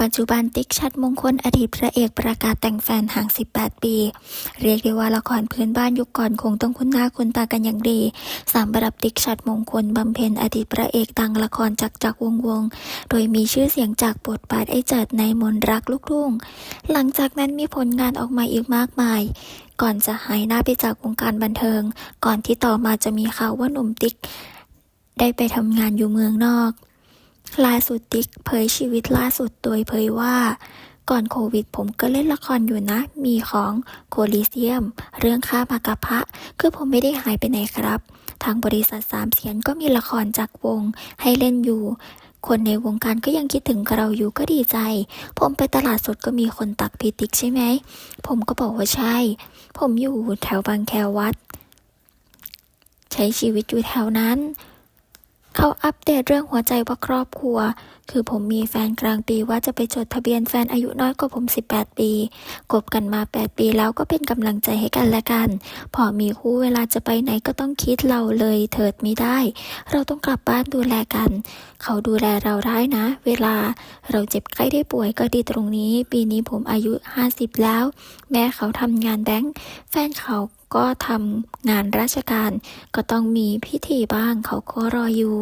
ปัจจุบันติ๊กชัดมงคลอดีตพระเอกประกาศแต่งแฟนห่าง 18 ปี เรียกได้ว่าละครพื้นบ้านยุคก่อนคงต้องคุ้นหน้าคุ้นตากันอย่างดีสำหรับติ๊กชัดมงคลบำเพ็ญอดีตพระเอกดังละครจักจักวงวง โดยมีชื่อเสียงจากบทบาทไอ้เจิดในมนรักลูกทุ่ง หลังจากนั้นมีผลงานออกมาอีกมากมายก่อนจะหายหน้าไปจากวงการบันเทิง ก่อนที่ต่อมาจะมีข่าวว่าหนุ่มติ๊กได้ไปทำงานอยู่เมืองนอก ล่าสุดติ๊กเผยชีวิตล่าสุดโดยเผยว่า ก่อนโควิดผมก็เล่นละครอยู่นะ มีของโคลิเซียม เรื่องข้ามากะพะ คือผมไม่ได้หายไปไหนครับ ทางบริษัทสามเสียนก็มีละครจากวงให้เล่นอยู่ คนในวงการก็ยังคิดถึงเราอยู่ก็ดีใจ ผมไปตลาดสดก็มีคนตักพีติกใช่ไหม ผมก็บอกว่าใช่ ผมอยู่แถวบางแควัด ใช้ชีวิตอยู่แถวนั้น เขาอัปเดตเรื่องหัวใจว่าครอบครัว คือผมมีแฟนกลางปีว่าจะไปจดทะเบียนแฟนอายุน้อยกว่าผม 18 ปี กบกันมา 8 ปีแล้วก็เป็นกำลังใจให้กันและกัน พอมีคู่เวลาจะไปไหนก็ต้องคิดเราเลยเถิดไม่ได้ เราต้องกลับบ้านดูแลกัน เขาดูแลเราได้นะ เว ลา เราเจ็บไข้ได้ป่วยก็ดีตรงนี้ ปีนี้ผมอายุ 50 แล้ว แม่เขาทำงานแบงค์ แฟนเขาก็ทำงานราชการ ก็ต้องมีพิธีบ้างเขาก็รออยู่